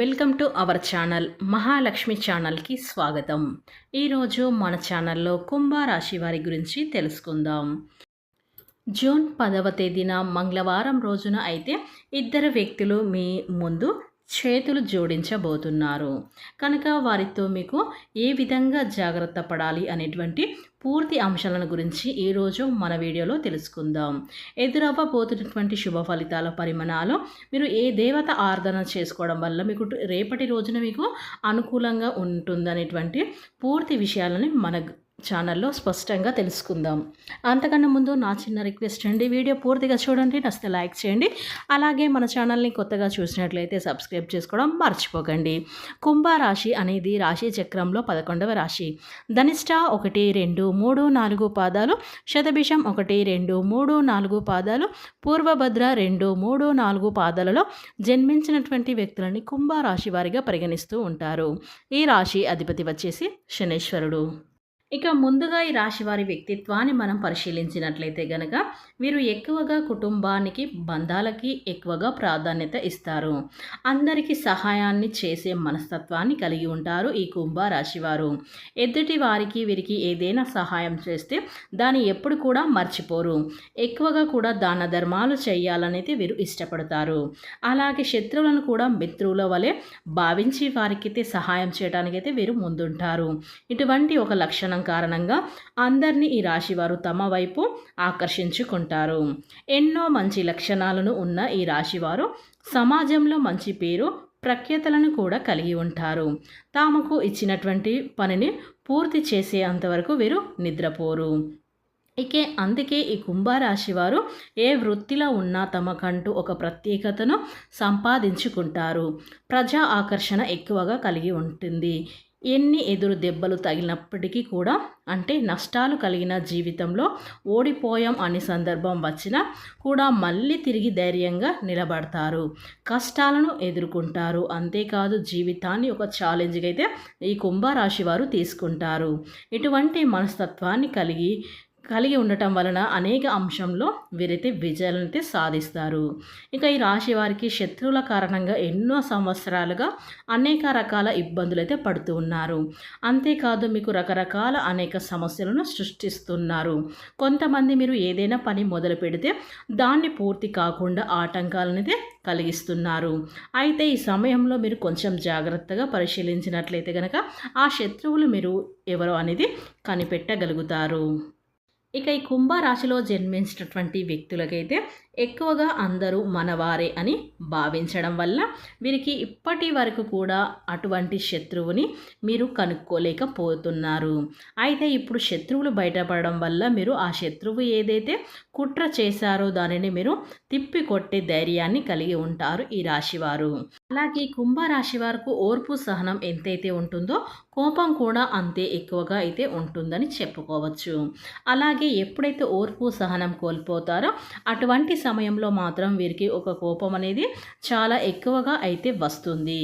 Welcome to our channel Mahalakshmi ఛానల్కి స్వాగతం. ఈరోజు మన ఛానల్లో కుంభరాశి వారి గురించి తెలుసుకుందాం. జూన్ పదవ తేదీన మంగళవారం రోజున అయితే ఇద్దరు వ్యక్తులు మీ ముందు చేతులు జోడించబోతున్నారు. కనుక వారితో మీకు ఏ విధంగా జాగ్రత్త పడాలి అనేటువంటి పూర్తి అంశాలను గురించి ఈరోజు మన వీడియోలో తెలుసుకుందాం. ఎదురవ్వబోతున్నటువంటి శుభ ఫలితాల పరిమాణాలు మీరు ఏ దేవత ఆరాధన చేసుకోవడం వల్ల మీకు రేపటి రోజున మీకు అనుకూలంగా ఉంటుందనేటువంటి పూర్తి విషయాలని మన ఛానల్లో స్పష్టంగా తెలుసుకుందాం. అంతకన్నా ముందు నా చిన్న రిక్వెస్ట్ అండి. వీడియో పూర్తిగా చూడండి నచ్చితే లైక్ చేయండి. అలాగే మన ఛానల్ని కొత్తగా చూసినట్లయితే సబ్స్క్రైబ్ చేసుకోవడం మర్చిపోకండి. కుంభరాశి అనేది రాశి చక్రంలో పదకొండవ రాశి. ధనిష్ట ఒకటి రెండు మూడు నాలుగు పాదాలు శతభిషం ఒకటి రెండు మూడు నాలుగు పాదాలు పూర్వభద్ర రెండు మూడు నాలుగు పాదాలలో జన్మించినటువంటి వ్యక్తులని కుంభరాశి వారిగా పరిగణిస్తూ ఉంటారు. ఈ రాశి అధిపతి వచ్చేసి శనేశ్వరుడు. ఇక ముందుగా ఈ రాశి వారి వ్యక్తిత్వాన్ని మనం పరిశీలించినట్లయితే గనక వీరు ఎక్కువగా కుటుంబానికి బంధాలకి ఎక్కువగా ప్రాధాన్యత ఇస్తారు. అందరికీ సహాయాన్ని చేసే మనస్తత్వాన్ని కలిగి ఉంటారు ఈ కుంభ రాశివారు. ఎదుటి వారికి వీరికి ఏదైనా సహాయం చేస్తే దాన్ని ఎప్పుడు కూడా మర్చిపోరు. ఎక్కువగా కూడా దాన ధర్మాలు చేయాలనేది వీరు ఇష్టపడతారు. అలాగే శత్రువులను కూడా మిత్రుల వలె భావించి వారికైతే సహాయం చేయడానికైతే వీరు ముందుంటారు. ఇటువంటి ఒక లక్షణం కారణంగా అందరినీ ఈ రాశివారు తమ వైపు ఆకర్షించుకుంటారు. ఎన్నో మంచి లక్షణాలను ఉన్న ఈ రాశివారు సమాజంలో మంచి పేరు ప్రఖ్యాతలను కూడా కలిగి ఉంటారు. తామకు ఇచ్చినటువంటి పనిని పూర్తి చేసే అంతవరకు వీరు నిద్రపోరు. ఇకే అందుకే ఈ కుంభరాశి వారు ఏ వృత్తిలో ఉన్నా తమకంటూ ఒక ప్రత్యేకతను సంపాదించుకుంటారు. ప్రజా ఆకర్షణ ఎక్కువగా కలిగి ఉంటుంది. ఎన్ని ఎదురు దెబ్బలు తగిలినప్పటికీ కూడా అంటే నష్టాలు కలిగిన జీవితంలో ఓడిపోయాం అనే సందర్భం వచ్చినా కూడా మళ్ళీ తిరిగి ధైర్యంగా నిలబడతారు. కష్టాలను ఎదుర్కొంటారు. అంతేకాదు జీవితాన్ని ఒక ఛాలెంజ్గా అయితే ఈ కుంభరాశి వారు తీసుకుంటారు. ఇటువంటి మనస్తత్వాన్ని కలిగి కలిగి ఉండటం వలన అనేక అంశంలో వీరైతే విజయాలనైతే సాధిస్తారు. ఇక ఈ రాశి వారికి శత్రువుల కారణంగా ఎన్నో సంవత్సరాలుగా అనేక రకాల ఇబ్బందులు అయితే పడుతూ ఉన్నారు. అంతేకాదు మీకు రకరకాల అనేక సమస్యలను సృష్టిస్తున్నారు. కొంతమంది మీరు ఏదైనా పని మొదలు పెడితే దాన్ని పూర్తి కాకుండా ఆటంకాలనైతే కలిగిస్తున్నారు. అయితే ఈ సమయంలో మీరు కొంచెం జాగ్రత్తగా పరిశీలించినట్లయితే కనుక ఆ శత్రువులు మీరు ఎవరో అనేది కనిపెట్టగలుగుతారు. ఇక ఈ కుంభరాశిలో జన్మించినటువంటి వ్యక్తులకైతే ఎక్కువగా అందరూ మనవారే అని భావించడం వల్ల వీరికి ఇప్పటి వరకు కూడా అటువంటి శత్రువుని మీరు కనుక్కోలేకపోతున్నారు. అయితే ఇప్పుడు శత్రువులు బయటపడడం వల్ల మీరు ఆ శత్రువు ఏదైతే కుట్ర చేశారో దానిని మీరు తిప్పి కొట్టే ధైర్యాన్ని కలిగి ఉంటారు ఈ రాశివారు. అలాగే కుంభరాశి వారికి ఓర్పు సహనం ఎంతైతే ఉంటుందో కోపం కూడా అంతే ఎక్కువగా అయితే ఉంటుందని చెప్పుకోవచ్చు. అలాగే ఎప్పుడైతే ఓర్పు సహనం కోల్పోతారో అటువంటి సమయంలో మాత్రం వీరికి ఒక కోపం అనేది చాలా ఎక్కువగా అయితే వస్తుంది.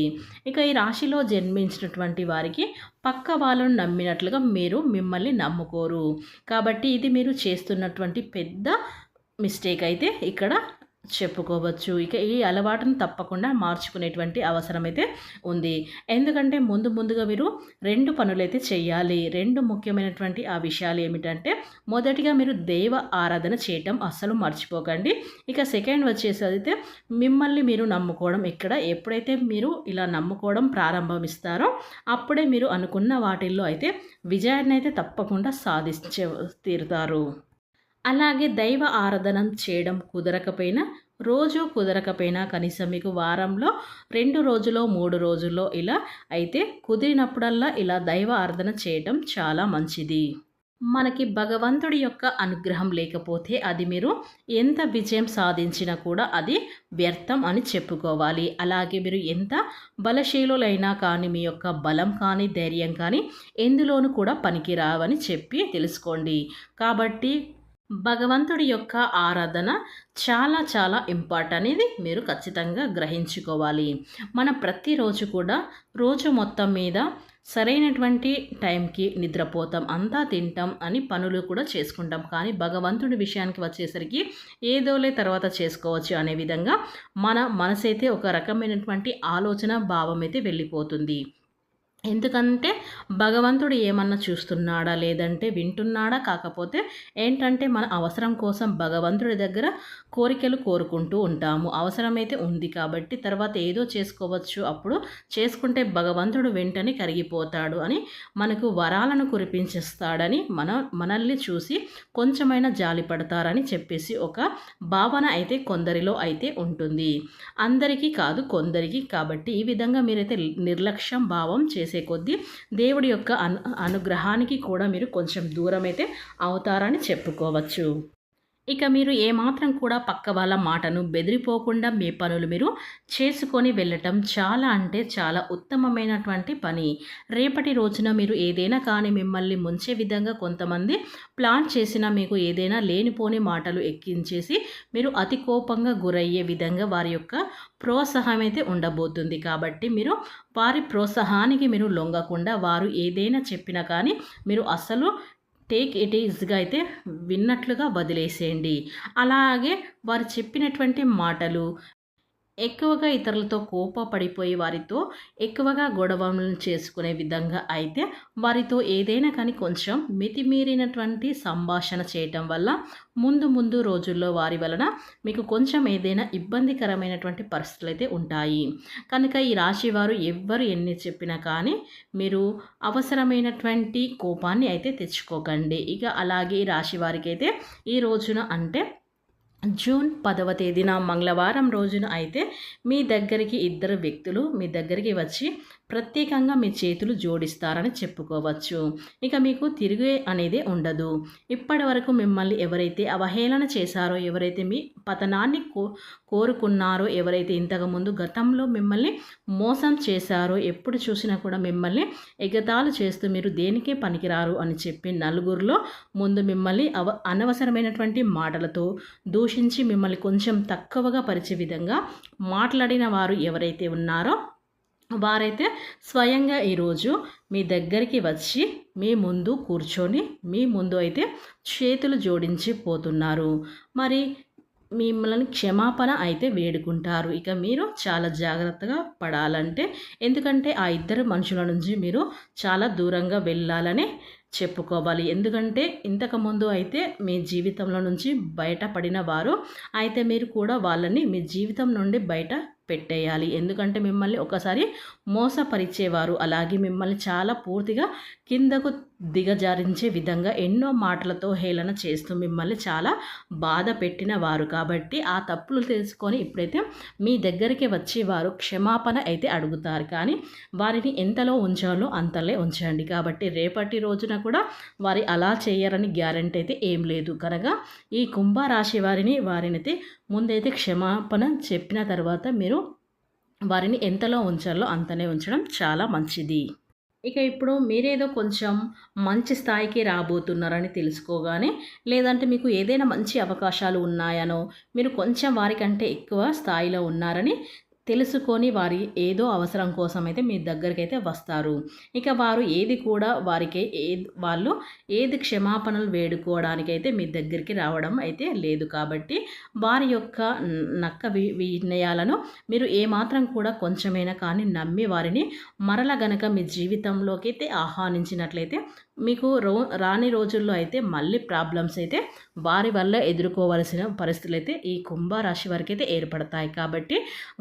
ఇక ఈ రాశిలో జన్మించినటువంటి వారికి పక్క వాళ్ళను నమ్మినట్లుగా మీరు మిమ్మల్ని నమ్ముకోరు. కాబట్టి ఇది మీరు చేస్తున్నటువంటి పెద్ద మిస్టేక్ అయితే ఇక్కడ చెప్పుకోవచ్చు. ఇక ఈ అలవాటును తప్పకుండా మార్చుకునేటువంటి అవసరం అయితే ఉంది. ఎందుకంటే ముందు ముందుగా మీరు రెండు పనులైతే చేయాలి. రెండు ముఖ్యమైనటువంటి ఆ విషయాలు ఏమిటంటే మొదటిగా మీరు దైవ ఆరాధన చేయటం అస్సలు మర్చిపోకండి. ఇక సెకండ్ వచ్చేసి అయితే మిమ్మల్ని మీరు నమ్ముకోవడం. ఇక్కడ ఎప్పుడైతే మీరు ఇలా నమ్ముకోవడం ప్రారంభమిస్తారో అప్పుడే మీరు అనుకున్న వాటిల్లో అయితే విజయాన్ని అయితే తప్పకుండా సాధించే తీరుతారు. అలాగే దైవ ఆరాధన చేయడం కుదరకపోయినా రోజు కుదరకపోయినా కనీసం మీకు వారంలో రెండు రోజులో మూడు రోజుల్లో ఇలా అయితే కుదిరినప్పుడల్లా ఇలా దైవ ఆరాధన చేయడం చాలా మంచిది. మనకి భగవంతుడి యొక్క అనుగ్రహం లేకపోతే అది మీరు ఎంత విజయం సాధించినా కూడా అది వ్యర్థం అని చెప్పుకోవాలి. అలాగే మీరు ఎంత బలశీలులైనా కానీ మీ యొక్క బలం కానీ ధైర్యం కానీ ఎందులోనూ కూడా పనికిరావని చెప్పి తెలుసుకోండి. కాబట్టి భగవంతుడి యొక్క ఆరాధన చాలా చాలా ఇంపార్ట్ అనేది మీరు ఖచ్చితంగా గ్రహించుకోవాలి. మన ప్రతిరోజు కూడా రోజు మొత్తం మీద సరైనటువంటి టైంకి నిద్రపోతాం అంతా తింటాం అని పనులు కూడా చేసుకుంటాం. కానీ భగవంతుడి విషయానికి వచ్చేసరికి ఏదోలే తర్వాత చేసుకోవచ్చు అనే విధంగా మన మనసైతే ఒక రకమైనటువంటి ఆలోచన భావం అయితే వెళ్ళిపోతుంది. ఎందుకంటే భగవంతుడు ఏమన్నా చూస్తున్నాడా లేదంటే వింటున్నాడా కాకపోతే ఏంటంటే మన అవసరం కోసం భగవంతుడి దగ్గర కోరికలు కోరుకుంటూ ఉంటాము. అవసరమైతే ఉంది కాబట్టి తర్వాత ఏదో చేసుకోవచ్చు. అప్పుడు చేసుకుంటే భగవంతుడు వెంటనే కరిగిపోతాడు అని మనకు వరాలను కురిపించేస్తాడని మన మనల్ని చూసి కొంచెమైనా జాలి పడతారని చెప్పేసి ఒక భావన అయితే కొందరిలో అయితే ఉంటుంది. అందరికీ కాదు కొందరికి కాబట్టి ఈ విధంగా మీరైతే నిర్లక్ష్యం భావం చేసి చేసే కొద్దీ దేవుడి యొక్క అను అనుగ్రహానికి కూడా మీరు కొంచెం దూరం అయితే అవుతారని చెప్పుకోవచ్చు. ఇక మీరు ఏమాత్రం కూడా పక్క వాళ్ళ మాటను బెదిరిపోకుండా మీ పనులు మీరు చేసుకొని వెళ్ళటం చాలా అంటే చాలా ఉత్తమమైనటువంటి పని. రేపటి రోజున మీరు ఏదైనా కానీ మిమ్మల్ని ముంచే విధంగా కొంతమంది ప్లాన్ చేసిన మీకు ఏదైనా లేనిపోని మాటలు ఎక్కించేసి మీరు అతి కోపంగా గురయ్యే విధంగా వారి యొక్క ప్రోత్సాహం అయితే ఉండబోతుంది. కాబట్టి మీరు వారి ప్రోత్సాహానికి మీరు లొంగకుండా వారు ఏదైనా చెప్పినా కానీ మీరు అసలు టేక్ ఇట్ ఈజ్గా అయితే విన్నట్లుగా వదిలేసేయండి. అలాగే వారు చెప్పినటువంటి మాటలు ఎక్కువగా ఇతరులతో కోపపడిపోయి వారితో ఎక్కువగా గొడవలను చేసుకునే విధంగా అయితే వారితో ఏదైనా కానీ కొంచెం మితిమీరినటువంటి సంభాషణ చేయటం వల్ల ముందు ముందు రోజుల్లో వారి వలన మీకు కొంచెం ఏదైనా ఇబ్బందికరమైనటువంటి పరిస్థితులు అయితే ఉంటాయి. కనుక ఈ రాశి వారు ఎవ్వరు ఎన్ని చెప్పినా కానీ మీరు అవసరమైనటువంటి కోపాన్ని అయితే తెచ్చుకోకండి. ఇక అలాగే ఈ రాశి వారికి అయితే ఈ రోజున అంటే జూన్ పదవ తేదీన మంగళవారం రోజున అయితే మీ దగ్గరికి ఇద్దరు వ్యక్తులు మీ దగ్గరికి వచ్చి ప్రత్యేకంగా మీ చేతులు జోడిస్తారని చెప్పుకోవచ్చు. ఇక మీకు తిరిగే అనేది ఉండదు. ఇప్పటి వరకు మిమ్మల్ని ఎవరైతే అవహేళన చేశారో ఎవరైతే మీ పతనాన్ని కో కోరుకున్నారో ఎవరైతే ఇంతకుముందు గతంలో మిమ్మల్ని మోసం చేశారో ఎప్పుడు చూసినా కూడా మిమ్మల్ని ఎగతాలు చేస్తూ మీరు దేనికే పనికిరారు అని చెప్పి నలుగురిలో ముందు మిమ్మల్ని అవ అనవసరమైనటువంటి మాటలతో దూషించి మిమ్మల్ని కొంచెం తక్కువగా పరిచే విధంగా మాట్లాడిన వారు ఎవరైతే ఉన్నారో వారైతే స్వయంగా ఈరోజు మీ దగ్గరికి వచ్చి మీ ముందు కూర్చొని మీ ముందు అయితే చేతులు జోడించి పోతున్నారు. మరి మిమ్మల్ని క్షమాపణ అయితే వేడుకుంటారు. ఇక మీరు చాలా జాగ్రత్తగా పడాలంటే ఎందుకంటే ఆ ఇద్దరు మనుషుల నుంచి మీరు చాలా దూరంగా వెళ్ళాలని చెప్పుకోవాలి. ఎందుకంటే ఇంతకుముందు అయితే మీ జీవితంలో నుంచి బయటపడిన వారు అయితే మీరు కూడా వాళ్ళని మీ జీవితం నుండి బయట పెట్టేయాలి. ఎందుకంటే మిమ్మల్ని ఒకసారి మోసపరిచేవారు. అలాగే మిమ్మల్ని చాలా పూర్తిగా కిందకు దిగజారించే విధంగా ఎన్నో మాటలతో హేళన చేస్తూ మిమ్మల్ని చాలా బాధ పెట్టిన వారు కాబట్టి ఆ తప్పులు తెలుసుకొని ఇప్పుడైతే మీ దగ్గరికి వచ్చి వారు క్షమాపణ అయితే అడుగుతారు. కానీ వారిని ఎంతలో ఉంచాలో అంతలే ఉంచండి. కాబట్టి రేపటి రోజున కూడా వారి అలా చేయరని గ్యారంటీ అయితే ఏం లేదు. కనుక ఈ కుంభరాశి వారిని వారినైతే ముందైతే క్షమాపణ చెప్పిన తర్వాత మీరు వారిని ఎంతలో ఉంచాలో అంతనే ఉంచడం చాలా మంచిది. ఇక ఇప్పుడు మీరేదో కొంచెం మంచి స్థాయికి రాబోతున్నారని తెలుసుకోగానే లేదంటే మీకు ఏదైనా మంచి అవకాశాలు ఉన్నాయనో మీరు కొంచెం వారికంటే ఎక్కువ స్థాయిలో ఉన్నారని తెలుసుకొని వారి ఏదో అవసరం కోసం అయితే మీ దగ్గరికి అయితే వస్తారు. ఇక వారు ఏది కూడా వారికి ఏ వాళ్ళు ఏది క్షమాపణలు వేడుకోవడానికి అయితే మీ దగ్గరికి రావడం అయితే లేదు. కాబట్టి వారి యొక్క నక్క వినయాలను మీరు ఏమాత్రం కూడా కొంచెమైనా కానీ నమ్మి వారిని మరల గనక మీ జీవితంలోకి అయితే ఆహ్వానించినట్లయితే మీకు రో రాని రోజుల్లో అయితే మళ్ళీ ప్రాబ్లమ్స్ అయితే వారి వల్ల ఎదుర్కోవలసిన పరిస్థితులు అయితే ఈ కుంభరాశి వారికి అయితే ఏర్పడతాయి. కాబట్టి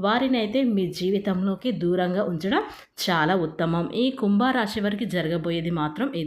వారిని అయితే మీ జీవితంలోకి దూరంగా ఉంచడం చాలా ఉత్తమం. ఈ కుంభరాశి వారికి జరగబోయేది మాత్రం